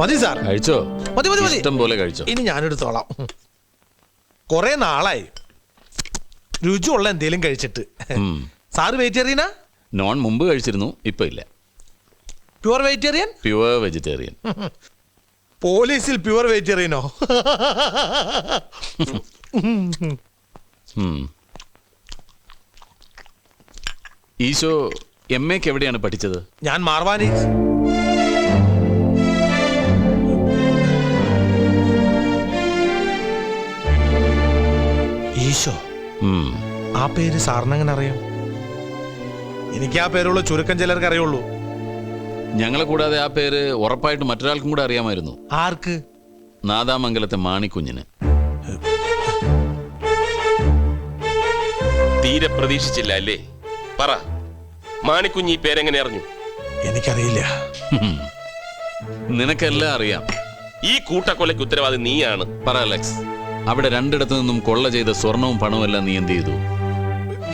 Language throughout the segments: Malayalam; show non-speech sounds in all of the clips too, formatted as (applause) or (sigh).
മതി സാർ. കഴിച്ചോ? മതി മതി മതി. ഇഷ്ടം പോലെ കഴിച്ചോ? ഇനി ഞാനെടുത്തോളാം കുറെ നാളായി. രുചിയുള്ള എന്തേലും കഴിച്ചിട്ട്. Sir sir വെജിറ്റേറിയനാ? നോൺ മുമ്പ് കഴിച്ചിരുന്നു ഇപ്പൊ ഇല്ല. Pure vegetarian? Pure vegetarian. പോലീസിൽ പ്യുവർ വെജിറ്റേറിയനോ ഉം. ഈശോ എം എക്ക് എവിടെയാണ് പഠിച്ചത്? ഞാൻ മാർവാനി ഈശോ ഉം. ആ പേര് സാറിനെങ്ങനെ അറിയാം? എനിക്ക് ആ പേരുള്ള ചുരുക്കം ചിലർക്ക് അറിയുള്ളൂ. ഞങ്ങളെ കൂടാതെ ആ പേര് ഉറപ്പായിട്ട് മറ്റൊരാൾക്കും കൂടെ അറിയാമായിരുന്നു. ആർക്ക്? നാദാമംഗലത്തെ മാണിക്കുഞ്ഞിന്. തീരെ പ്രതീക്ഷിച്ചില്ല അല്ലേ? പറ. മാണിക്കുഞ്ഞ് പേരെങ്ങനെ അറിഞ്ഞു? എനിക്കറിയില്ല. നിനക്കെല്ലാം അറിയാം. ഈ കൂട്ടക്കൊലയ്ക്ക് ഉത്തരവാദി നീയാണ്. പറ അലക്സ്. അവിടെ രണ്ടിടത്തു നിന്നും കൊള്ള ചെയ്ത സ്വർണവും പണവും എല്ലാം നീ എന്ത് ചെയ്തു?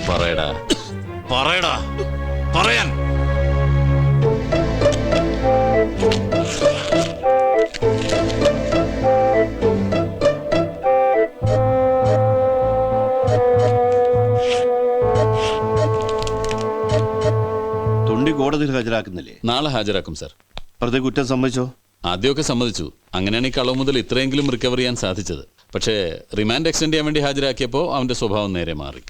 പറയടാ. പറയടാ. പറയാൻ. കോടതിയിൽ ഹാജരാക്കുന്നില്ലേ? നാളെ ഹാജരാക്കും സർ. പ്രതി കുറ്റം സമ്മതിച്ചോ? ആദ്യമൊക്കെ സമ്മതിച്ചു. അങ്ങനെയാണ് ഈ കളവ് മുതൽ ഇത്രയെങ്കിലും റിക്കവർ ചെയ്യാൻ സാധിച്ചത്. പക്ഷേ റിമാൻഡ് എക്സ്റ്റെൻഡ് ചെയ്യാൻ വേണ്ടി ഹാജരാക്കിയപ്പോൾ അവന്റെ സ്വഭാവം നേരെ മാറി.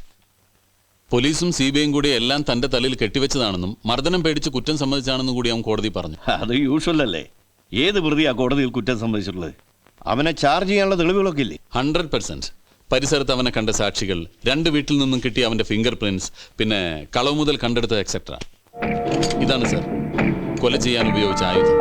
പോലീസും സി ബി ഐയും കൂടി എല്ലാം തന്റെ തലയിൽ കെട്ടിവെച്ചതാണെന്നും മർദ്ദനം പേടിച്ച് കുറ്റം സമ്മതിച്ചാണെന്നും കൂടി അവൻ കോടതി പറഞ്ഞു. അത് യൂഷ്വൽ അല്ലേ? ഏത് പ്രതിയാ കോടതിയിൽ കുറ്റം സമ്മതിച്ചിട്ടുള്ളത്? അവനെ ചാർജ് ചെയ്യാനുള്ള തെളിവുകളൊക്കെ ഇല്ലേ? ഹൺഡ്രഡ് പെർസെന്റ് പരിസരത്ത് അവനെ കണ്ട സാക്ഷികൾ രണ്ട് വീട്ടിൽ നിന്നും കിട്ടിയ അവന്റെ ഫിംഗർ പ്രിന്റ്സ് പിന്നെ കളവ് മുതൽ കണ്ടെടുത്ത എക്സെട്ര ഇതാണ് സർ. കൊല ചെയ്യാൻ ഉപയോഗിച്ച ആയുധം.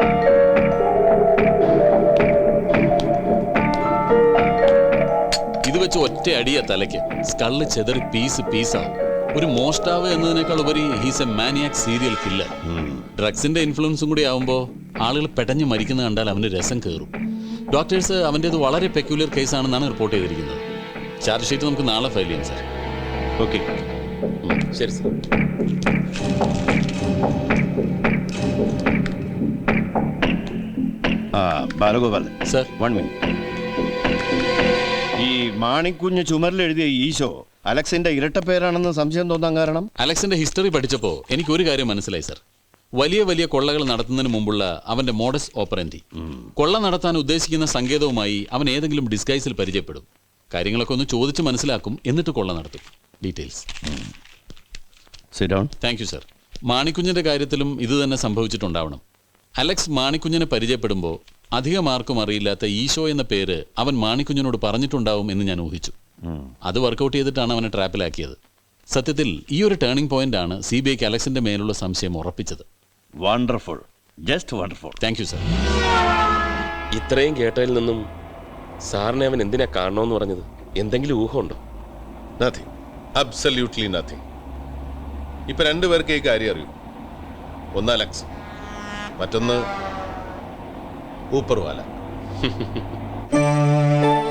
ഇത് വെച്ച് ഒറ്റ അടിയ തലയ്ക്ക്. സ്കള്ള് ചെതറി പീസ് പീസാവും ഒരു മോഷ്ടാവ് എന്നതിനേക്കാൾ ഉപരി he's a maniac serial killer ഡ്രഗ്സിന്റെ ഇൻഫ്ലുവൻസും കൂടി ആവുമ്പോൾ ആളുകൾ പെടഞ്ഞു മരിക്കുന്ന കണ്ടാൽ അവന് രസം കയറും ഡോക്ടേഴ്സ് അവന്റേത് വളരെ പെക്യുലർ കേസാണെന്നാണ് റിപ്പോർട്ട് ചെയ്തിരിക്കുന്നത്. ചാർജ് ഷീറ്റ് നമുക്ക് നാളെ ഫയൽ ചെയ്യാം സാർ ഓക്കെ ശരി sir Balagopal. Sir. One minute ഈ മാണിക്കുഞ്ഞ് ചുമരിൽ എഴുതിയ ഈശോ അലക്സിന്റെ ഇരട്ട പേരാണെന്ന് സംശയം തോന്നാൻ കാരണം? അലക്സിന്റെ ഹിസ്റ്ററി പഠിച്ചപ്പോൾ എനിക്ക് ഒരു കാര്യം മനസ്സിലായി സർ. വലിയ വലിയ കൊള്ളകൾ നടത്തുന്നതിന് മുമ്പുള്ള അവന്റെ മോഡസ് ഓപ്പറന്റി കൊള്ള നടത്താൻ ഉദ്ദേശിക്കുന്ന സങ്കേതവുമായി അവൻ ഏതെങ്കിലും ഡിസ്ഗൈസിൽ പരിചയപ്പെടും. കാര്യങ്ങളൊക്കെ ഒന്ന് ചോദിച്ച് മനസ്സിലാക്കും എന്നിട്ട് കൊള്ള നടത്തും. ഡീറ്റെയിൽസ് താങ്ക് യു സർ മാണിക്കുഞ്ഞിന്റെ കാര്യത്തിലും ഇത് തന്നെ സംഭവിച്ചിട്ടുണ്ടാവണം. അലക്സ് മാണിക്കുഞ്ഞിനെ പരിചയപ്പെടുമ്പോൾ അധികം ആർക്കും അറിയില്ലാത്ത ഈശോ എന്ന പേര് അവൻ മാണിക്കുഞ്ഞിനോട് പറഞ്ഞിട്ടുണ്ടാവും എന്ന് ഞാൻ ഊഹിച്ചു. അത് വർക്കൗട്ട് ചെയ്തിട്ടാണ് അവനെ ട്രാപ്പിലാക്കിയത്. സത്യത്തിൽ ഈ ഒരു ടേണിംഗ് പോയിന്റ് ആണ് സി ബി ഐക്ക് അലക്സിന്റെ മേലുള്ള സംശയം ഉറപ്പിച്ചത്. Wonderful just wonderful thank you sir ഇത്രയും കേട്ടതിൽ നിന്നും സാറിനെ അവൻ എന്തിനാ കാണണമെന്ന് പറഞ്ഞത്? എന്തെങ്കിലും ഊഹമുണ്ടോ? നത്തിങ് അബ്സല്യൂട്ട്ലി നത്തിങ് ഇപ്പൊ രണ്ടുപേർക്ക് ഈ കാര്യം അറിയൂ. ഒന്ന് അലക്സ്. മറ്റൊന്ന് ഊപ്പർവാല (laughs)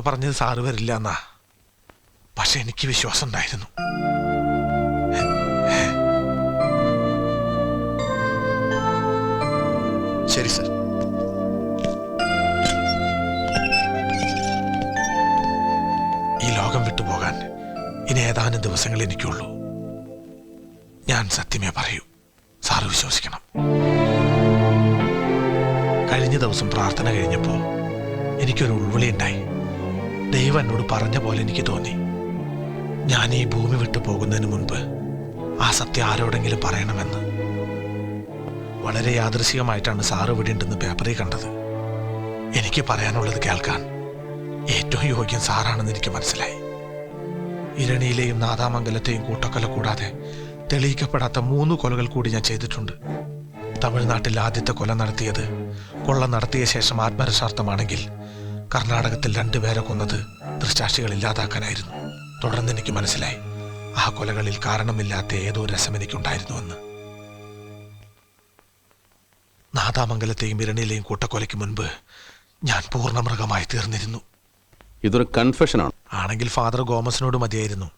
ഇവരൊക്കെ പറഞ്ഞത് സാറ് വരില്ല എന്നാ. പക്ഷെ എനിക്ക് വിശ്വാസം ഉണ്ടായിരുന്നു. ശരി സർ. ഈ ലോകം വിട്ടുപോകാൻ ഇനി ഏതാനും ദിവസങ്ങൾ എനിക്കുള്ളൂ. ഞാൻ സത്യമേ പറയൂ സാറ് വിശ്വസിക്കണം. കഴിഞ്ഞ ദിവസം പ്രാർത്ഥന കഴിഞ്ഞപ്പോൾ എനിക്കൊരു ഉൾവിളി ഉണ്ടായി. ദൈവം എന്നോട് പറഞ്ഞ പോലെ എനിക്ക് തോന്നി. ഞാൻ ഈ ഭൂമി വിട്ടു പോകുന്നതിന് മുൻപ് ആ സത്യം ആരോടെങ്കിലും പറയണമെന്ന്. വളരെ യാദൃശികമായിട്ടാണ് സാറ് ഇവിടെ ഉണ്ടെന്ന് പേപ്പറിൽ കണ്ടത്. എനിക്ക് പറയാനുള്ളത് കേൾക്കാൻ ഏറ്റവും യോഗ്യം സാറാണെന്ന് എനിക്ക് മനസ്സിലായി. ഇരണിയിലെയും നാദാമംഗലത്തെയും കൂട്ടക്കൊല കൂടാതെ തെളിയിക്കപ്പെടാത്ത മൂന്ന് കൊലകൾ കൂടി ഞാൻ ചെയ്തിട്ടുണ്ട്. തമിഴ്നാട്ടിൽ ആദ്യത്തെ കൊല നടത്തിയത് കൊള്ള നടത്തിയ ശേഷം ആത്മരക്ഷാർത്ഥമാണെങ്കിൽ കർണാടകത്തിൽ രണ്ടുപേരെ കൊന്നത് ദൃഷ്ടാക്ഷികൾ ഇല്ലാതാക്കാനായിരുന്നു. തുടർന്ന് എനിക്ക് മനസ്സിലായി. ആ കൊലകളിൽ കാരണമില്ലാത്ത ഏതോ രസം എനിക്കുണ്ടായിരുന്നുവെന്ന്. നാദാമംഗലത്തെയും ഇരണിയിലെയും കൂട്ടക്കൊലയ്ക്ക് മുൻപ് ഞാൻ പൂർണമൃഗമായി തീർന്നിരുന്നു. ഇതൊരു കൺഫെഷനാണ്. ആണെങ്കിൽ ഫാദർ ഗോമസിനോട് മതിയായിരുന്നു.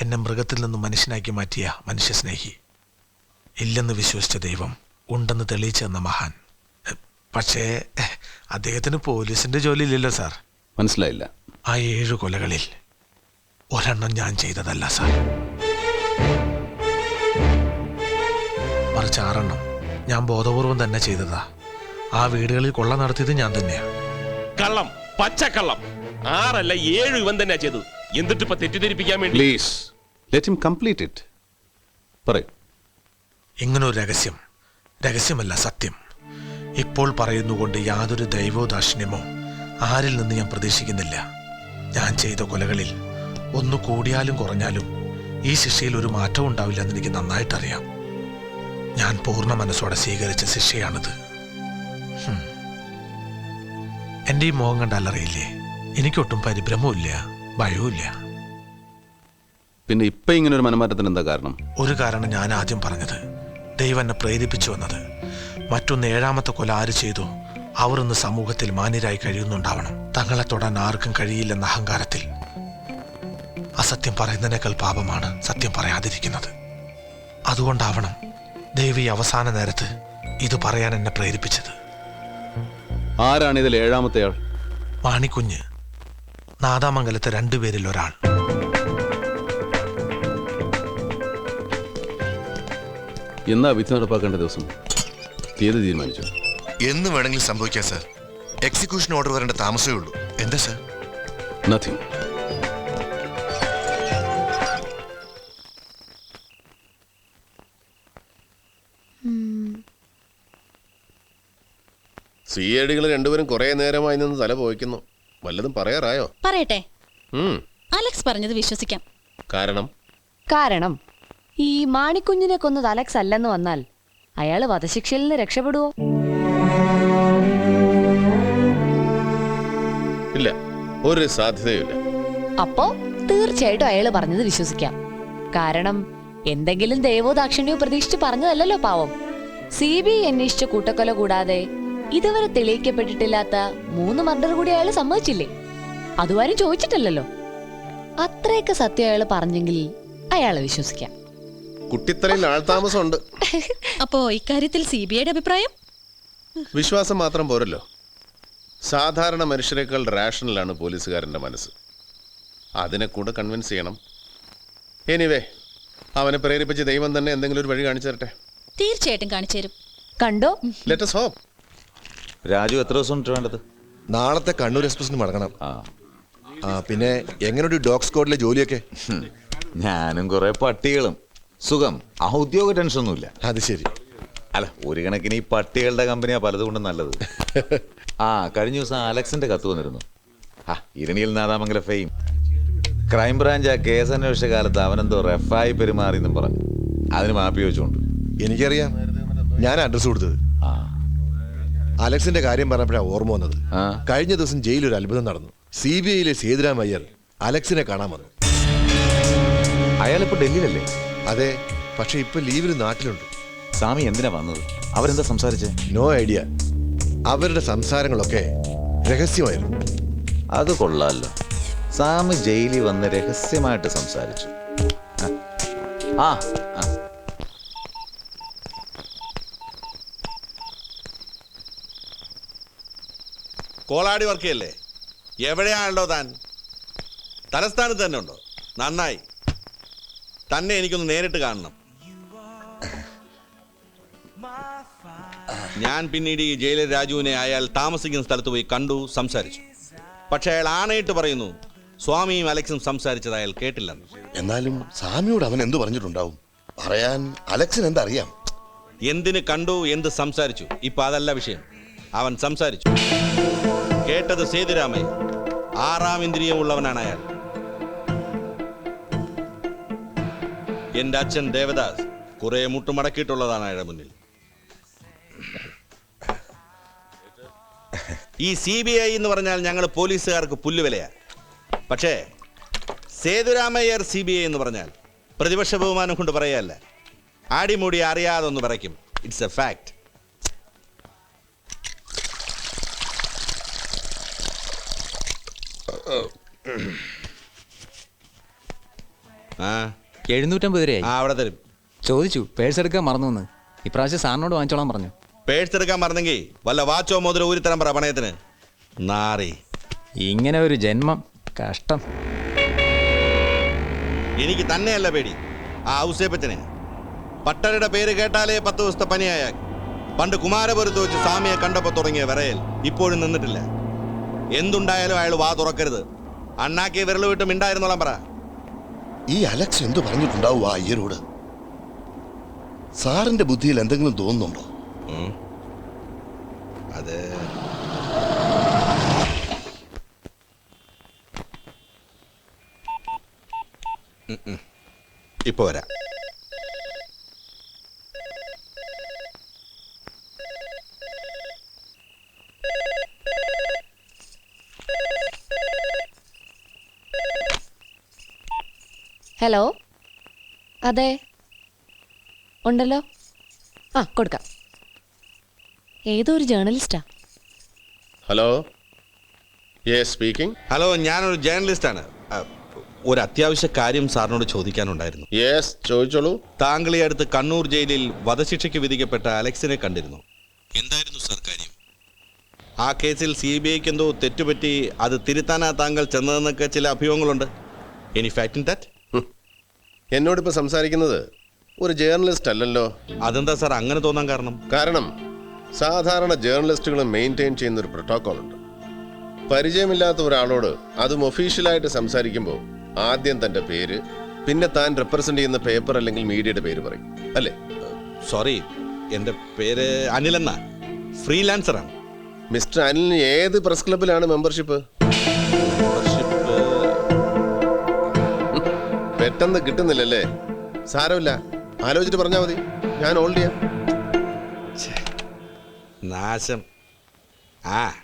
എന്നെ മൃഗത്തിൽ നിന്നും മനുഷ്യനാക്കി മാറ്റിയ മനുഷ്യസ്നേഹി. ഇല്ലെന്ന് വിശ്വസിച്ച ദൈവം ഉണ്ടെന്ന് തെളിയിച്ചു തന്ന മഹാൻ. പക്ഷേ അദ്ദേഹത്തിന് പോലീസിന്റെ ജോലി ഇല്ലല്ലോ സാർ. മനസ്സിലായില്ല. ആ ഏഴു കൊലകളിൽ ഒരെണ്ണം ഞാൻ ചെയ്തതല്ല സാർ. മറിച്ച് ആറെണ്ണം ഞാൻ ബോധപൂർവം തന്നെ ചെയ്തതാ. ആ വീടുകളിൽ കൊള്ള നടത്തിയത് ഞാൻ തന്നെയാ. കള്ളം പച്ചക്കള്ളം ആറല്ല ഏഴ് ഇവൻ തന്നെ ചെയ്തത്. എന്നിട്ട് ഇപ്പൊ തെറ്റിദ്ധരിപ്പിക്കാൻ വേണ്ടി? Please let him complete it പറയൂ. ഇങ്ങനൊരു രഹസ്യം. രഹസ്യമല്ല സത്യം. ഇപ്പോൾ പറയുന്നുകൊണ്ട് യാതൊരു ദൈവോദാക്ഷിണ്യമോ ആരിൽ നിന്ന് ഞാൻ പ്രതീക്ഷിക്കുന്നില്ല. ഞാൻ ചെയ്ത കൊലകളിൽ ഒന്ന് കൂടിയാലും കുറഞ്ഞാലും ഈ ശിക്ഷയിൽ ഒരു മാറ്റവും ഉണ്ടാവില്ലെന്ന് എനിക്ക് നന്നായിട്ടറിയാം. ഞാൻ പൂർണ മനസ്സോടെ സ്വീകരിച്ച ശിക്ഷയാണിത്. എന്റെ ഈ മുഖം കണ്ടാലറിയില്ലേ എനിക്കൊട്ടും പരിഭ്രമവും ഭയവുമില്ല. പിന്നെ ഇപ്പൊ ഇങ്ങനെ ഒരു മനമാറ്റത്തിന് എന്താ കാരണം? ഒരു കാരണം ഞാൻ ആദ്യം പറഞ്ഞത് ദൈവം എന്നെ പ്രേരിപ്പിച്ചു വന്നത്. മറ്റൊന്ന് ഏഴാമത്തെ കൊല ആര് ചെയ്തു? അവർ ഇന്ന് സമൂഹത്തിൽ മാന്യരായി കഴിയുന്നുണ്ടാവണം. തങ്ങളെ തൊടാൻ ആർക്കും കഴിയില്ലെന്ന അഹങ്കാരത്തിൽ. അസത്യം പറയുന്നതിനേക്കാൾ പാപമാണ് സത്യം പറയാതിരിക്കുന്നത്. അതുകൊണ്ടാവണം ദേവി അവസാന നേരത്ത് ഇത് പറയാൻ എന്നെ പ്രേരിപ്പിച്ചത്. ആരാണ് ഇതിൽ ഏഴാമത്തെ ആൾ? മാണിക്കുഞ്ഞ്. നാദാമംഗലത്തെ രണ്ടുപേരിൽ ഒരാൾ. എന്നാ വിധി നടപ്പാക്കേണ്ട ദിവസം? തീയതി തീരുമാനിച്ചു. എന്ന് വേണമെങ്കിലും സംഭവിക്കാം സാർ. എക്സിക്യൂഷൻ ഓർഡർ വരേണ്ട താമസമേ ഉള്ളൂ. എന്താ സാർ? നത്തിങ് സി ഐ ഡികൾ രണ്ടുപേരും കുറേ നേരമായി നിന്ന് തല പോയിക്കുന്നു. വല്ലതും പറയാറായോ? പറയട്ടെ. അലക്സ് പറഞ്ഞത് വിശ്വസിക്കാം. കാരണം? കാരണം ഈ മാണിക്കുഞ്ഞിനെ കൊന്നത് അലക്സ് അല്ലെന്ന് വന്നാൽ അയാൾ വധശിക്ഷയിൽ നിന്ന് രക്ഷപ്പെടുവോ? ഇല്ല ഒരു സാധ്യതയില്ല അപ്പോ തീർച്ചയായിട്ടും അയാൾ പറഞ്ഞത് വിശ്വസിക്കാം. കാരണം എന്തെങ്കിലും ദൈവോ ദാക്ഷിണ്യോ പ്രതീക്ഷിച്ച് പറഞ്ഞതല്ലല്ലോ പാവം. സി ബി ഐ അന്വേഷിച്ച കൂട്ടക്കൊല കൂടാതെ ഇതുവരെ തെളിയിക്കപ്പെട്ടിട്ടില്ലാത്ത മൂന്ന് മർഡർ കൂടി അയാൾ സമ്മതിച്ചില്ലേ? അതുവരും ചോദിച്ചിട്ടില്ലല്ലോ. അത്രയൊക്കെ സത്യം അയാൾ പറഞ്ഞെങ്കിൽ അയാളെ വിശ്വസിക്കാം. കുട്ടിത്തലയിൽ ആൾതാമസമുണ്ട്. അപ്പോ ഇക്കാര്യത്തിൽ സി ബി ഐയുടെ അഭിപ്രായം? വിശ്വാസം മാത്രം പോരല്ലോ. സാധാരണ മനുഷ്യരെക്കാൾ റാഷണലാണ് പോലീസുകാരന്റെ മനസ്സ്. അതിനെ കൂടെ കൺവിൻസ് ചെയ്യണം. എനിവേ അവനെ പ്രേരിപ്പിച്ച് ദൈവം തന്നെ എന്തെങ്കിലും ഒരു വഴി കാണിച്ചു തരട്ടെ? തീർച്ചയായിട്ടും കാണിച്ചു തരും. കണ്ടോ? ലെറ്റസ് ഹോപ്പ് രാജു എത്ര ദിവസം ഉണ്ട് വേണ്ടത്? നാളത്തെ കണ്ണൂർ എക്സ്പ്രസിന് മടങ്ങണം. ആ. ആ പിന്നെ എങ്ങനെയുണ്ട് ഡോഗ് സ്ക്വാഡിലെ ജോലിയൊക്കെ? ഞാനും കുറെ പട്ടികളും. സുഖം. ആ ഉദ്യോഗ ടെൻഷനൊന്നുമില്ല. അത് ശരി. അല്ല ഒരു കണക്കിന് ഈ പട്ടികളുടെ കമ്പനിയാ പലതുകൊണ്ടും നല്ലത്. (laughs) ആ കഴിഞ്ഞ ദിവസം അലക്സിന്റെ കത്ത് വന്നിരുന്നു. ആ ഇരണിയിൽ നാദാമംഗല ഫെയിം ക്രൈംബ്രാഞ്ച് ആ കേസ് അന്വേഷിച്ച കാലത്ത് അവനെന്തോ റെഫായി പെരുമാറി എന്നും പറഞ്ഞു. അതിന് മാപ്പി വെച്ചുകൊണ്ട്. എനിക്കറിയാം. ഞാൻ അഡ്രസ് കൊടുത്തത്. ആ. അലക്സിന്റെ കാര്യം പറഞ്ഞപ്പോഴാണ് ഓർമ്മ വന്നത്. ആ. കഴിഞ്ഞ ദിവസം ജയിലിൽ ഒരു അത്ഭുതം നടന്നു. സി ബി ഐയിലെ സേതുരാം അയ്യർ അലക്സിനെ കാണാൻ വന്നു. അയാളിപ്പോ ഡൽഹിയിലല്ലേ? അതെ പക്ഷെ ഇപ്പൊ ലീവിൽ നാട്ടിലുണ്ട്. സ്വാമി എന്തിനാ വന്നത്? അവരെന്താ സംസാരിച്ചേ? No idea. അവരുടെ സംസാരങ്ങളൊക്കെ രഹസ്യമായിരുന്നു. അത് കൊള്ളാമല്ലോ സാമി ജയിലിൽ വന്ന് രഹസ്യമായിട്ട് സംസാരിച്ചു. ആ ആ കോളാടി വർക്ക് ചെയ്യല്ലേ എവിടെയാണല്ലോ താൻ? തലസ്ഥാനത്ത് തന്നെ ഉണ്ടോ? നന്നായി. തന്നെ എനിക്കൊന്ന് നേരിട്ട് കാണണം. ഞാൻ പിന്നീട് ഈ ജയിലർ രാജുവിനെ അയാൾ താമസിക്കുന്ന സ്ഥലത്ത് പോയി കണ്ടു സംസാരിച്ചു. പക്ഷെ അയാൾ ആണയിട്ട് പറയുന്നു സ്വാമിയും അലക്സും സംസാരിച്ചത് അയാൾ കേട്ടില്ലെന്ന്. എന്നാലും സ്വാമിയോട് അവൻ എന്തു പറഞ്ഞിട്ടുണ്ടാവും? പറയാൻ അലക്സിന് എന്തറിയാം? എന്തിന് കണ്ടു എന്ത് സംസാരിച്ചു? ഇപ്പൊ അതല്ല വിഷയം. അവൻ സംസാരിച്ചു. കേട്ടത് സേതുരാമയ്യ ആറാം ഇന്ദ്രിയമുള്ളവനാണ് അയാൾ. എന്റെ അച്ഛൻ ദേവദാസ് കുറെ മുട്ടുമടക്കിയിട്ടുള്ളതാണ് അയാളുടെ മുന്നിൽ. ഈ സി ബി ഐ എന്ന് പറഞ്ഞാൽ ഞങ്ങൾ പോലീസുകാർക്ക് പുല്ലുവിലയാ. പക്ഷേ സേതുരാമയ്യർ സി ബി ഐ എന്ന് പറഞ്ഞാൽ പ്രതിപക്ഷ ബഹുമാനം കൊണ്ട് പറയല്ല. ആടിമൂടി അറിയാതെ ഒന്ന് പറയ്ക്കും ഇറ്റ്സ് എ ഫാക്ട് ആ. എഴുന്നൂറ്റമ്പത് രൂപയായി. ആ അവിടെ തരും. ചോദിച്ചു പേഴ്സ് എടുക്കാൻ മറന്നു എന്ന് ഇപ്രാവശ്യം സാറിനോട് വാങ്ങിച്ചോളാൻ പറഞ്ഞു. പേഴ്സ് എടുക്കാൻ മറന്നെങ്കിൽ വല്ല വാച്ചോ മുതലോ ഊരിത്തരം പറ പണയത്തിന്. നാറി. ഇങ്ങനെ ഒരു ജന്മം കഷ്ടം. എനിക്ക് തന്നെയല്ല പേടി. ആ ഔസേപ്പച്ചനെ. പട്ടരുടെ പേര് കേട്ടാലേ പത്ത് ദിവസത്തെ പനിയായ. പണ്ട് കുമാരപുരത്ത് വെച്ച് സ്വാമിയെ കണ്ടപ്പോൾ തുടങ്ങിയ വിറയൽ ഇപ്പോഴും നിന്നിട്ടില്ല. എന്തുണ്ടായാലും അയാൾ വാ തുറക്കരുത്. അണ്ണാക്കി വിരൽ വിട്ട് മിണ്ടായിരുന്നോളാം പറ. ഈ അലക്സ് എന്തു പറഞ്ഞിട്ടുണ്ടാവും ആ അയ്യരോട്? സാറിന്റെ ബുദ്ധിയിൽ എന്തെങ്കിലും തോന്നുന്നുണ്ടോ? അത് ഉം, ഉം. ഇപ്പൊ വരാം. ഹലോ അതെ. ഉണ്ടല്ലോ? ആ കൊടുക്കാം. ഏതോ ഒരു ജേർണലിസ്റ്റാ ഹലോ യേ സ്പീക്കിംഗ് ഹലോ ഞാനൊരു ജേർണലിസ്റ്റാണ് ഒരു അത്യാവശ്യ കാര്യം സാറിനോട് ചോദിക്കാനുണ്ടായിരുന്നു. യെസ് ചോദിച്ചോളൂ. താങ്കൾ ഈ അടുത്ത് കണ്ണൂർ ജയിലിൽ വധശിക്ഷയ്ക്ക് വിധിക്കപ്പെട്ട അലക്സിനെ കണ്ടിരുന്നു. എന്തായിരുന്നു സാർ കാര്യം? ആ കേസിൽ സി ബി ഐക്ക് എന്തോ തെറ്റുപറ്റി അത് തിരുത്താനാ താങ്കൾ ചെന്നതെന്നൊക്കെ ചില അഭിയോഗങ്ങളുണ്ട് എനി ഫാക്ട് ഇൻ ദാറ്റ് എന്നോടിപ്പോൾ സംസാരിക്കുന്നത് ഒരു ജേർണലിസ്റ്റ് അല്ലല്ലോ. അതെന്താ സാർ? അങ്ങനെ തോന്നാൻ കാരണം? കാരണം സാധാരണ ജേർണലിസ്റ്റുകൾ മെയിന്റെയിൻ ചെയ്യുന്ന ഒരു പ്രോട്ടോകോൾ ഉണ്ട്. പരിചയമില്ലാത്ത ഒരാളോട് അതും ഒഫീഷ്യലായിട്ട് സംസാരിക്കുമ്പോൾ ആദ്യം തന്റെ പേര് പിന്നെ താൻ റെപ്രസെന്റ് ചെയ്യുന്ന പേപ്പർ അല്ലെങ്കിൽ മീഡിയയുടെ പേര് പറയും. അല്ലേ? സോറി എന്റെ പേര് അനിൽ എന്നാ? ഫ്രീലാൻസറാണ് മിസ്റ്റർ അനിലിന് ഏത് പ്രസ് ക്ലബിലാണ് മെമ്പർഷിപ്പ് പെട്ടെന്ന് കിട്ടുന്നില്ലല്ലേ? സാരമില്ല. ആലോചിച്ചിട്ട് പറഞ്ഞാൽ മതി. ഞാൻ ഹോൾഡ് ചെയ്യാം. നാശം. ആ.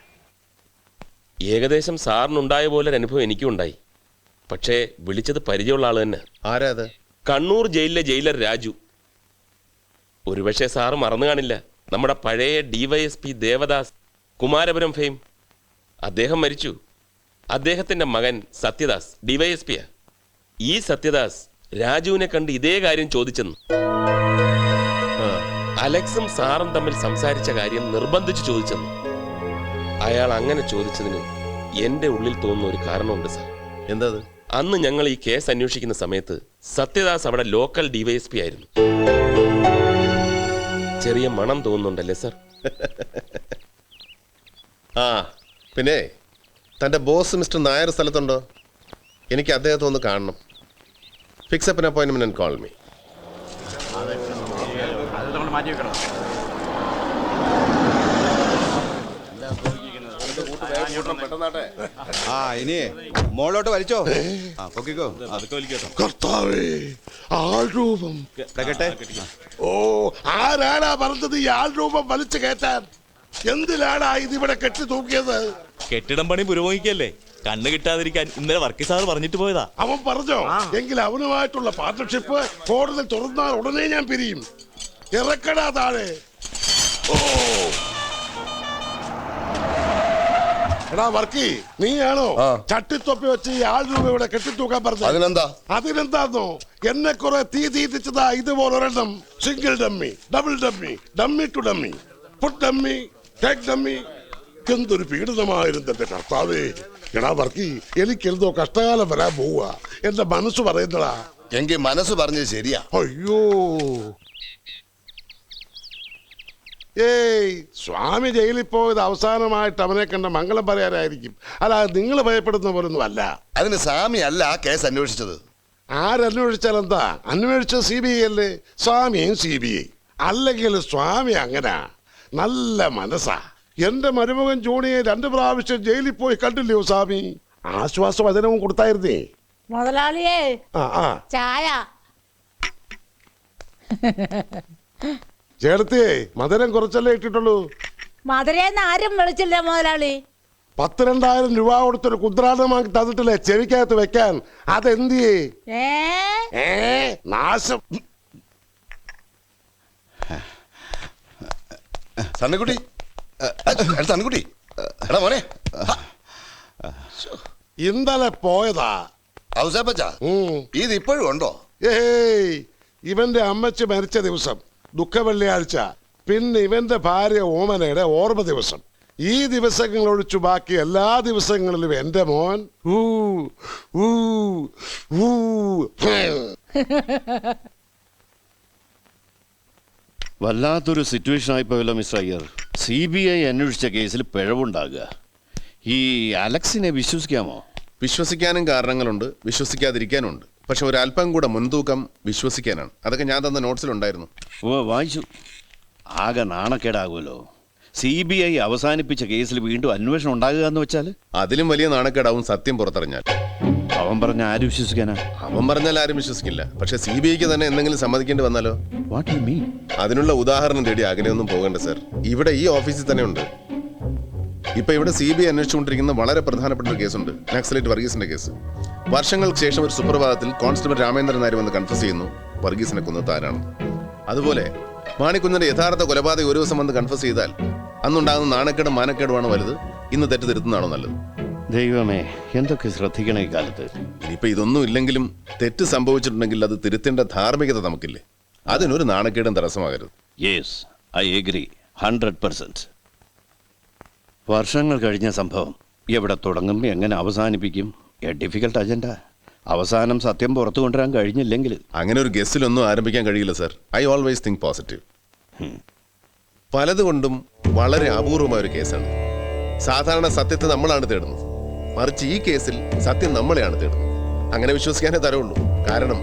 ഏകദേശം സാറിനുണ്ടായ പോലെ ഒരു അനുഭവം എനിക്കും ഉണ്ടായി. പക്ഷേ വിളിച്ചത് പരിചയമുള്ള ആൾ തന്നെ. ആരാ അത്? കണ്ണൂർ ജയിലിലെ ജയിലർ രാജു. ഒരുപക്ഷെ സാറ് മറന്നു കാണില്ല. നമ്മുടെ പഴയ ഡിവൈഎസ്പി ദേവദാസ് കുമാരപുരം ഫെയിം. അദ്ദേഹം മരിച്ചു. അദ്ദേഹത്തിന്റെ മകൻ സത്യദാസ് ഡിവൈഎസ്പിയാ ഈ സത്യദാസ് രാജുവിനെ കണ്ട് ഇതേ കാര്യം ചോദിച്ചെന്ന്. അലക്സും സാറും തമ്മിൽ സംസാരിച്ച കാര്യം നിർബന്ധിച്ച് ചോദിച്ചെന്ന്. അയാൾ അങ്ങനെ ചോദിച്ചതിന് എന്റെ ഉള്ളിൽ തോന്നുന്ന ഒരു കാരണമുണ്ട് സാർ. എന്താ അന്ന് ഞങ്ങൾ ഈ കേസ് അന്വേഷിക്കുന്ന സമയത്ത് സത്യദാസ് അവിടെ ലോക്കൽ ഡിവൈഎസ്പി ആയിരുന്നു. ചെറിയ മണം തോന്നുന്നുണ്ടല്ലേ സർ? ആ പിന്നെ തന്റെ ബോസ് മിസ്റ്റർ നായർ സ്ഥലത്തുണ്ടോ? എനിക്ക് അദ്ദേഹത്തെ ഒന്ന് കാണണം. ഫിക്സ് അപ്പ് അപ്പോയിൻമെന്റ് ആൻഡ് കോൾ മീ ആ ഇനി മോളോട്ട് വലിച്ചോ. ആ പൊക്കിക്കോ. കർത്താവേ ആൾരൂപം. കേട്ടെ ഓ ആരാടാ പറഞ്ഞത് ഈ ആൾരൂപം വലിച്ചു കയറ്റാൻ? ഇത് ഇതിവിടെ കെട്ടി തൂക്കിയത്? കെട്ടിടം പണി പുരോഗമിക്കല്ലേ? കണ്ണ് കിട്ടാതിരിക്കാൻ ഇന്നലെ വർക്കി സാർ പറഞ്ഞിട്ട് പോയതാ. അവൻ പറഞ്ഞോ? എങ്കിൽ അവനുമായിട്ടുള്ള പാർട്ണർഷിപ്പ് കോടതി തുറന്നാൽ ഉടനെ ഞാൻ പിരിയും. ഇറക്കടാ താഴെ. ഓ. എടാ വർക്കി നീയാണോ ചട്ടിത്തൊപ്പി വെച്ച് ഈ ആൾ രൂപ ഇവിടെ കെട്ടിത്തൂക്കാൻ പറഞ്ഞു അതിനെന്താ? അതിനെന്താന്നോ? എന്നെ കുറെ തീ തീറ്റിച്ചതാ ഇതുപോലൊരെണ്ണം single dummy double dummy dummy two dummy food dummy take dummy എന്തൊരു പീഡനമായിരുന്നു എന്റെ കർത്താവേ. എടാ വർക്കി എനിക്കെന്തോ കഷ്ടകാലം വരാൻ പോവുക. എന്റെ മനസ്സ് പറയുന്നടാ. എങ്കിൽ മനസ്സ് പറഞ്ഞത് ശരിയാ. അയ്യോ. ഏയ് സ്വാമി ജയിലിൽ പോയത് അവസാനമായിട്ട് അവനെ കണ്ട മംഗളം പറയാനായിരിക്കും. അല്ല നിങ്ങൾ ഭയപ്പെടുന്ന പോലൊന്നും അല്ല. അതിന് സ്വാമി അല്ല ആ കേസ് അന്വേഷിച്ചത്. ആരന്വേഷിച്ചാൽ എന്താ അന്വേഷിച്ചത് സി ബി ഐ അല്ലേ? സ്വാമിയും സി ബി ഐ. അല്ലെങ്കിൽ സ്വാമി അങ്ങനെ. നല്ല മനസ്സാ. എന്റെ മരുമകൻ ജോണിയെ രണ്ട് പ്രാവശ്യം ജയിലിൽ പോയി കണ്ടില്ലയോ സ്വാമി? ആശ്വാസ വചനവും കൊടുത്തായിരുന്നേ. മുതലാളിയേ ആ ആ. ചായ. ചേർത്തിയേ മധുരം കുറച്ചല്ലേ ഇട്ടിട്ടുള്ളൂ? മധുരേന്ന് ആരും വിളിച്ചില്ല മുതലാളി. പത്ത് രണ്ടായിരം രൂപ കൊടുത്തൊരു കുദ്രാടം തന്നിട്ടില്ലേ ചെവിക്കകത്ത് വെക്കാൻ? അതെന്തിയേ? ഏ? ഏ നാശം. സണ്ണക്കുട്ടി. സണ്ണക്കുട്ടി എടാ മോനെ. ഇന്നലെ പോയതാ. ഔസേപ്പച്ച ഉം. ഇത് ഇപ്പോഴും ഉണ്ടോ? ഏയ് ഇവന്റെ അമ്മച്ചി മരിച്ച ദിവസം ദുഃഖ വെള്ളിയാഴ്ച. പിന്നെ ഇവന്റെ ഭാര്യ ഓമനയുടെ ഓർമ്മ ദിവസം. ഈ ദിവസങ്ങൾ ഒഴിച്ചു ബാക്കി എല്ലാ ദിവസങ്ങളിലും എന്റെ മോൻ. ഊ ഊ ഊ വല്ലാത്തൊരു situation ആയിപ്പോയല്ലോ mister Iyer. C B I അന്വേഷിച്ച കേസിൽ പിഴവുണ്ടാകുക. ഈ അലക്സിനെ വിശ്വസിക്കാമോ? വിശ്വസിക്കാനും കാരണങ്ങളുണ്ട് വിശ്വസിക്കാതിരിക്കാനുണ്ട്. പക്ഷെ ഒരല്പം കൂടെ മുൻതൂക്കം വിശ്വസിക്കാനാണ്. അതൊക്കെ ഞാൻ തന്ന നോട്ട്സിലുണ്ടായിരുന്നു. ഓ വായിച്ചു. ആകെ നാണക്കേടാകുമല്ലോ. സി ബി ഐ അവസാനിപ്പിച്ച കേസിൽ വീണ്ടും അന്വേഷണം ഉണ്ടാകുക എന്ന് വെച്ചാൽ അതിലും വലിയ നാണക്കേടാവും സത്യം പുറത്തറിഞ്ഞാൽ. അവൻ പറഞ്ഞ ആരും വിശ്വസിക്കാനാ? അവൻ പറഞ്ഞാൽ ആരും വിശ്വസിക്കില്ല. പക്ഷെ സി ബി ഐക്ക് തന്നെ എന്തെങ്കിലും സമ്മതിക്കേണ്ടി വന്നാലോ? വാട്ട് യു മീൻ അതിനുള്ള ഉദാഹരണം തേടി അങ്ങനെയൊന്നും പോകണ്ട സർ. ഇവിടെ ഈ ഓഫീസിൽ തന്നെ ഉണ്ട്. ഇപ്പൊ ഇവിടെ സി ബി ഐ അന്വേഷിച്ചുകൊണ്ടിരിക്കുന്ന വളരെ പ്രധാനപ്പെട്ട ഒരു കേസുണ്ട്. നക്സലൈറ്റ് വർഗീസിന്റെ കേസ്. വർഷങ്ങൾക്ക് ശേഷം ഒരു സുപ്രഭാതത്തിൽ കോൺസ്റ്റബിൾ രാമേന്ദ്രൻ നായർ വന്ന് കൺഫ്യൂസ് ചെയ്യുന്നു. വർഗീസിനെ കൊന്നത് ആരാണ്? അതുപോലെ മാണിക്കുഞ്ഞിന്റെ യഥാർത്ഥ കൊലപാതകം ഒരു ദിവസം വന്ന് കൺഫ്യൂസ് ചെയ്താൽ അന്നുണ്ടാകുന്ന നാണക്കേടും മാനക്കേടുമാണ് വലുത്. ഇന്ന് തെറ്റ് തിരുത്തുന്നതാണോ നല്ലത്? ദൈവമേ എന്തൊക്കെ ശ്രദ്ധിക്കണം ഈ കാലത്ത്? ഇനിയിപ്പോ ഇതൊന്നും ഇല്ലെങ്കിലും തെറ്റ് സംഭവിച്ചിട്ടുണ്ടെങ്കിൽ അത് തിരുത്തേണ്ട ധാർമ്മികത നമുക്കില്ലേ? അതിനൊരു നാണക്കേടും തടസ്സമാകരുത്. Yes I agree hundred percent വർഷങ്ങൾ കഴിഞ്ഞ സംഭവം. എവിടെ തുടങ്ങും എങ്ങനെ അവസാനിപ്പിക്കും? എ ഡിഫിക്കൽട്ട് അജണ്ട അവസാനം സത്യം പുറത്തു കൊണ്ടുവരാൻ കഴിഞ്ഞില്ലെങ്കിൽ. അങ്ങനെ ഒരു ഗസ്റ്റിലൊന്നും ആരംഭിക്കാൻ കഴിയില്ല sir I always think positive പലതുകൊണ്ടും വളരെ അപൂർവമായ ഒരു കേസാണ്. സാധാരണ സത്യത്തെ നമ്മളാണ് തേടുന്നത്. മറിച്ച് ഈ കേസിൽ സത്യം നമ്മളെയാണ് തേടുന്നത്. അങ്ങനെ വിശ്വസിക്കാനേ തരവുള്ളൂ. കാരണം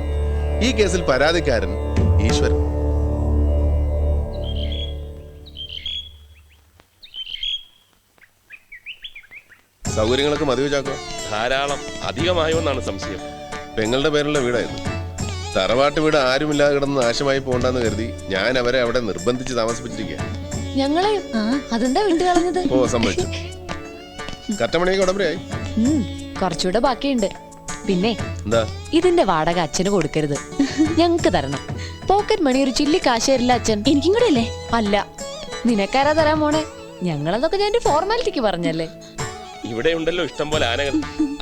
ഈ കേസിൽ പരാതിക്കാരൻ ഈശ്വരൻ. സൗകര്യങ്ങളൊക്കെ മതി ചാക്കോ ധാരാളം. അധികമായോ എന്നാണ് സംശയം. പെങ്ങളുടെ പേരുള്ള വീടായിരുന്നു. തറവാട്ട് വീട് ആരുമില്ലാതെ കിടന്ന് നാശമായി പോകണ്ടെന്ന് കരുതി ഞാൻ അവരെ അവിടെ നിർബന്ധിച്ച് താമസിപ്പിച്ചിരിക്കുക ഞങ്ങളെ അതെന്താ വിട്ടു കളഞ്ഞത്? ഓ സംഭവിച്ചു കറ്റമണിയൊക്കെ ഉടമ്പടിയായി. കുറച്ചുകൂടെ ബാക്കിയുണ്ട്. പിന്നെ ഇതിന്റെ വാടക അച്ഛന് കൊടുക്കരുത്. ഞങ്ങക്ക് തരണം. പോക്കറ്റ് മണി ഒരു ചില്ലി കാശ് തരില്ല അച്ഛൻ. എനിക്കും കൂടെ അല്ലേ? അല്ല നിനക്കാരാ തരാൻ മോളെ ഞങ്ങളതൊക്കെ ഞാൻ ഫോർമാലിറ്റിക്ക് പറഞ്ഞല്ലേ? ഇവിടെ ഉണ്ടല്ലോ ഇഷ്ടം പോലെ ആനകൾ.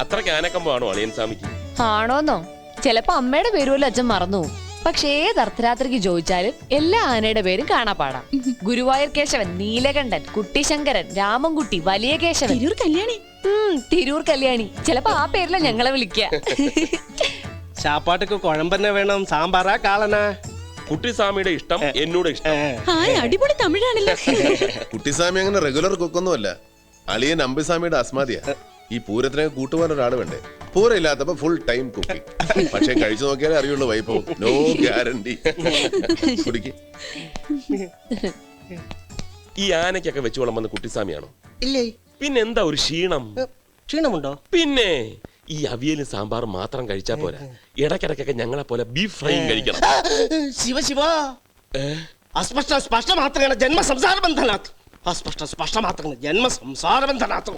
അത്രയ്ക്ക് ആനക്കമ്പാണോ അളിയൻ സ്വാമിക്ക്? ആണോന്നോ? ചെലപ്പോ അമ്മയുടെ പേരുമല്ലോ അച്ഛൻ മറന്നു. പക്ഷേ ഏത് അർദ്ധരാത്രിക്ക് ചോദിച്ചാലും എല്ലാ ആനയുടെ പേരും കാണാപ്പാടാം ഗുരുവായൂർ കേശവൻ നീലകണ്ഠൻ കുട്ടിശങ്കരൻ രാമൻകുട്ടി വലിയ കേശവൻ. തിരൂർ കല്യാണി. ഉം, തിരൂർ കല്യാണി. ചിലപ്പോ ആ പേരില ഞങ്ങളെ വിളിക്ക. ചാപ്പാട്ടുക്ക് കുഴമ്പന്നെ വേണം സാമ്പാറാ കാളനാ. കുട്ടിസ്വാമിയുടെ ഇഷ്ടം എന്നോട് ഇഷ്ടം. ഹായ് അടിപൊളി തമിഴാണല്ലോ. കുട്ടിസ്വാമി അങ്ങനെ റെഗുലർ കുക്കൊന്നുമല്ല അളിയൻ അമ്പിസ്വാമിയുടെ അസ്മാദിയ ഈ പൂരത്തിനെ കൂട്ടുവാൻ ഒരാൾ വേണ്ടേ? പൂരം ഇല്ലാത്തപ്പോ ഫുൾ ടൈം കുക്കി പക്ഷെ കഴിച്ചു നോക്കിയാലേ അറിയുള്ളൂ വൈപ്പോ നോ ഗ്യാരണ്ടി കുടിക്ക്. ഈ ആനയ്ക്കൊക്കെ വെച്ചോളം വന്ന കുട്ടിസ്വാമിയാണോ? ഇല്ലേ. പിന്നെ എന്താ ഒരു ക്ഷീണം? ക്ഷീണമുണ്ടോ? പിന്നെ ഈ അവിയലും സാമ്പാറും മാത്രം കഴിച്ചാ പോരാ. ഇടക്കിടക്കൊക്കെ ഞങ്ങളെ പോലെ ബീഫ് ഫ്രൈയും കഴിക്കണം. ശിവ ശിവ. അസ്പഷ്ട സ്പഷ്ട മാത്രമാണ് ജന്മ സംസാര ബന്ധനാഥ് അസ്പഷ്ട സ്പഷ്ട മാത്രമാണ് ജന്മ സംസാര ബന്ധനാഥ്